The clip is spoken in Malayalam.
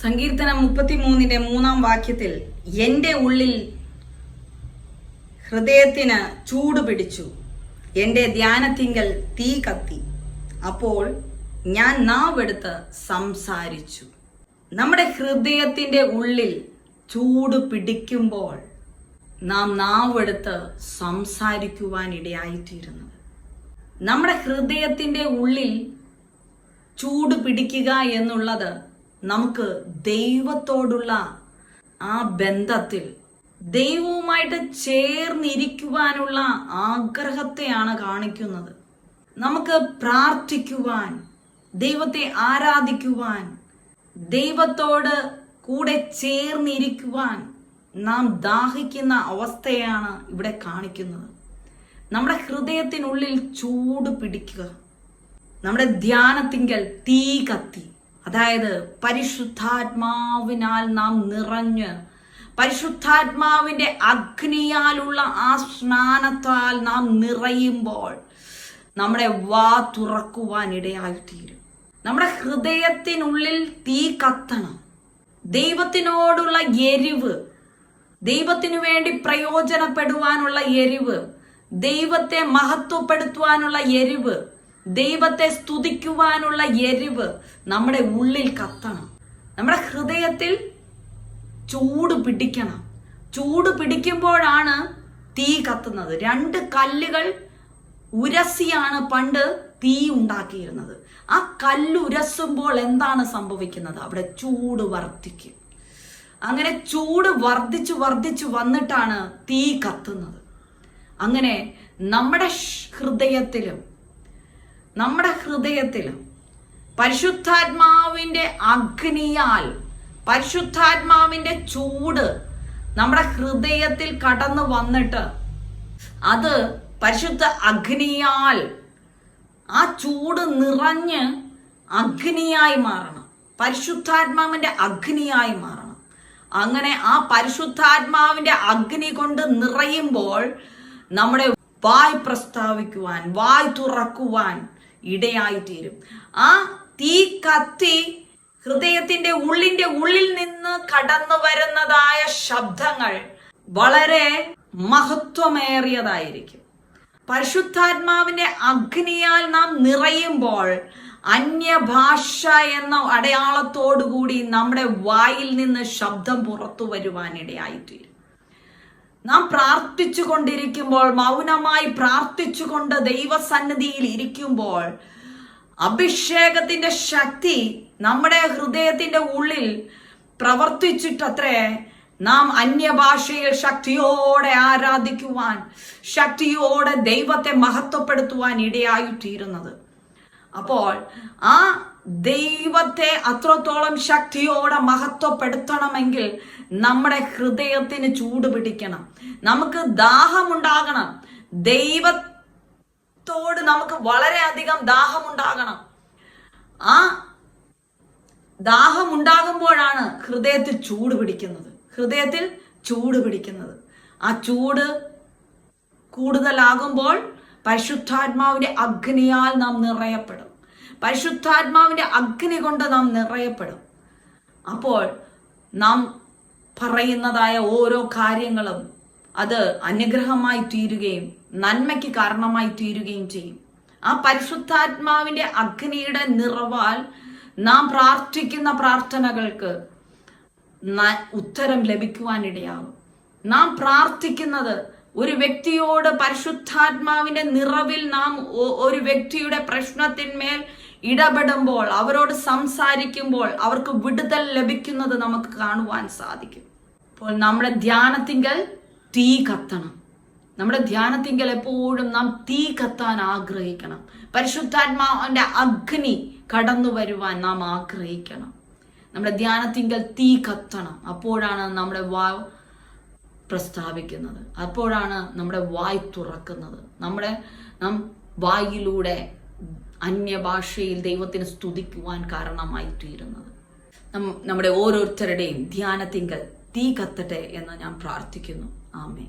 സങ്കീർത്തനം മുപ്പത്തിമൂന്നിന്റെ മൂന്നാം വാക്യത്തിൽ എന്റെ ഉള്ളിൽ ഹൃദയത്തിന് ചൂട് പിടിച്ചു. എന്റെ ധ്യാനത്തിങ്കൽ തീ കത്തി. അപ്പോൾ ഞാൻ നാവെടുത്ത് സംസാരിച്ചു. നമ്മുടെ ഹൃദയത്തിന്റെ ഉള്ളിൽ ചൂട് പിടിക്കുമ്പോൾ നാം നാവെടുത്ത് സംസാരിക്കുവാൻ ഇടയായിത്തീരുന്നത് നമ്മുടെ ഹൃദയത്തിന്റെ ഉള്ളിൽ ചൂട് പിടിക്കുക എന്നുള്ളത് നമുക്ക് ദൈവത്തോടുള്ള ആ ബന്ധത്തിൽ ദൈവവുമായിട്ട് ചേർന്നിരിക്കുവാനുള്ള ആഗ്രഹത്തെയാണ് കാണിക്കുന്നത്. നമുക്ക് പ്രാർത്ഥിക്കുവാൻ ദൈവത്തെ ആരാധിക്കുവാൻ ദൈവത്തോട് കൂടെ ചേർന്നിരിക്കുവാൻ നാം ദാഹിക്കുന്ന അവസ്ഥയാണ് ഇവിടെ കാണിക്കുന്നത്. നമ്മുടെ ഹൃദയത്തിനുള്ളിൽ ചൂട് പിടിക്കുക. നമ്മുടെ ധ്യാനത്തിങ്കൽ തീ കത്തി. അതായത് പരിശുദ്ധാത്മാവിനാൽ നാം നിറഞ്ഞ് പരിശുദ്ധാത്മാവിന്റെ അഗ്നിയാലുള്ള ആ സ്നാനത്താൽ നാം നിറയുമ്പോൾ നമ്മുടെ വാ തുറക്കുവാൻ ഇടയായിത്തീരും. നമ്മുടെ ഹൃദയത്തിനുള്ളിൽ തീ കത്തണം. ദൈവത്തിനോടുള്ള എരിവ് ദൈവത്തിനു വേണ്ടി പ്രയോജനപ്പെടുവാനുള്ള എരിവ് ദൈവത്തെ മഹത്വപ്പെടുത്തുവാനുള്ള എരിവ് ദൈവത്തെ സ്തുതിക്കുവാനുള്ള എരിവ് നമ്മുടെ ഉള്ളിൽ കത്തണം. നമ്മുടെ ഹൃദയത്തിൽ ചൂട് പിടിക്കണം. ചൂട് പിടിക്കുമ്പോഴാണ് തീ കത്തുന്നത്. രണ്ട് കല്ലുകൾ ഉരസിയാണ് പണ്ട് തീ ഉണ്ടാക്കിയിരുന്നത്. ആ കല്ലുരസുമ്പോൾ എന്താണ് സംഭവിക്കുന്നത്? അവിടെ ചൂട് വർദ്ധിക്കും. അങ്ങനെ ചൂട് വർദ്ധിച്ചു വർദ്ധിച്ചു വന്നിട്ടാണ് തീ കത്തുന്നത്. അങ്ങനെ നമ്മുടെ ഹൃദയത്തിലും നമ്മുടെ ഹൃദയത്തിൽ പരിശുദ്ധാത്മാവിന്റെ അഗ്നിയാൽ പരിശുദ്ധാത്മാവിന്റെ ചൂട് നമ്മുടെ ഹൃദയത്തിൽ കടന്നു വന്നിട്ട് അത് പരിശുദ്ധ അഗ്നിയാൽ ആ ചൂട് നിറഞ്ഞ് അഗ്നിയായി മാറണം. പരിശുദ്ധാത്മാവിന്റെ അഗ്നിയായി മാറണം. അങ്ങനെ ആ പരിശുദ്ധാത്മാവിന്റെ അഗ്നി കൊണ്ട് നിറയുമ്പോൾ നമ്മുടെ വായ് പ്രസ്താവിക്കുവാൻ വായ് തുറക്കുവാൻ ഇടയായിത്തീരും. ആ തീ കത്തി ഹൃദയത്തിന്റെ ഉള്ളിന്റെ ഉള്ളിൽ നിന്ന് കടന്നു വരുന്നതായ ശബ്ദങ്ങൾ വളരെ മഹത്വമേറിയതായിരിക്കും. പരിശുദ്ധാത്മാവിന്റെ അഗ്നിയാൽ നാം നിറയുമ്പോൾ അന്യഭാഷ എന്ന അടയാളത്തോടുകൂടി നമ്മുടെ വായിൽ നിന്ന് ശബ്ദം പുറത്തു വരുവാനിടയായിത്തീരും. നാം പ്രാർത്ഥിച്ചു കൊണ്ടിരിക്കുമ്പോൾ മൗനമായി പ്രാർത്ഥിച്ചുകൊണ്ട് ദൈവസന്നിധിയിൽ ഇരിക്കുമ്പോൾ അഭിഷേകത്തിന്റെ ശക്തി നമ്മുടെ ഹൃദയത്തിന്റെ ഉള്ളിൽ പ്രവർത്തിച്ചിട്ടത്രേ നാം അന്യഭാഷയിൽ ശക്തിയോടെ ആരാധിക്കുവാൻ ശക്തിയോടെ ദൈവത്തെ മഹത്വപ്പെടുത്തുവാൻ ഇടയായിത്തീരുന്നത്. അപ്പോൾ ആ ദൈവത്തെ അത്രത്തോളം ശക്തിയോടെ മഹത്വപ്പെടുത്തണമെങ്കിൽ നമ്മുടെ ഹൃദയത്തിന് ചൂട് പിടിക്കണം. നമുക്ക് ദാഹമുണ്ടാകണം. ദൈവത്തോട് നമുക്ക് വളരെയധികം ദാഹമുണ്ടാകണം. ആ ദാഹമുണ്ടാകുമ്പോഴാണ് ഹൃദയത്തിൽ ചൂട് പിടിക്കുന്നത്. ഹൃദയത്തിൽ ചൂട് പിടിക്കുന്നത്. ആ ചൂട് കൂടുതലാകുമ്പോൾ പരിശുദ്ധാത്മാവിന്റെ അഗ്നിയാൽ നാം നിറയപ്പെടും. പരിശുദ്ധാത്മാവിന്റെ അഗ്നി കൊണ്ട് നാം നിറയപ്പെടും. അപ്പോൾ നാം പറയുന്നതായ ഓരോ കാര്യങ്ങളും അത് അനുഗ്രഹമായി തീരുകയും നന്മയ്ക്ക് കാരണമായി തീരുകയും ചെയ്യും. ആ പരിശുദ്ധാത്മാവിന്റെ അഗ്നിയുടെ നിറവാൽ നാം പ്രാർത്ഥിക്കുന്ന പ്രാർത്ഥനകൾക്ക് ഉത്തരം ലഭിക്കുവാനിടയാകും. നാം പ്രാർത്ഥിക്കുന്നത് ഒരു വ്യക്തിയോട് പരിശുദ്ധാത്മാവിന്റെ നിറവിൽ നാം ഒരു വ്യക്തിയുടെ പ്രശ്നത്തിന്മേൽ ഇടപെടുമ്പോൾ അവരോട് സംസാരിക്കുമ്പോൾ അവർക്ക് വിടുതൽ ലഭിക്കുന്നത് നമുക്ക് കാണുവാൻ സാധിക്കും. അപ്പോൾ നമ്മുടെ ധ്യാനത്തിങ്കൽ തീ കത്തണം. നമ്മുടെ ധ്യാനത്തിങ്കൽ എപ്പോഴും നാം തീ കത്താൻ ആഗ്രഹിക്കണം. പരിശുദ്ധാത്മാവിന്റെ അഗ്നി കടന്നു വരുവാൻ നാം ആഗ്രഹിക്കണം. നമ്മുടെ ധ്യാനത്തിങ്കൽ തീ കത്തണം. അപ്പോഴാണ് നമ്മുടെ വാ പ്രസ്താവിക്കുന്നത്. അപ്പോഴാണ് നമ്മുടെ വായ് തുറക്കുന്നത്. നമ്മുടെ നാം വായിലൂടെ അന്യഭാഷയിൽ ദൈവത്തിന് സ്തുതിക്കുവാൻ കാരണമായി തീരുന്നത് നമ്മുടെ ഓരോരുത്തരുടെയും ധ്യാനത്തിങ്കൽ തീ കത്തട്ടെ എന്ന് ഞാൻ പ്രാർത്ഥിക്കുന്നു. ആമേ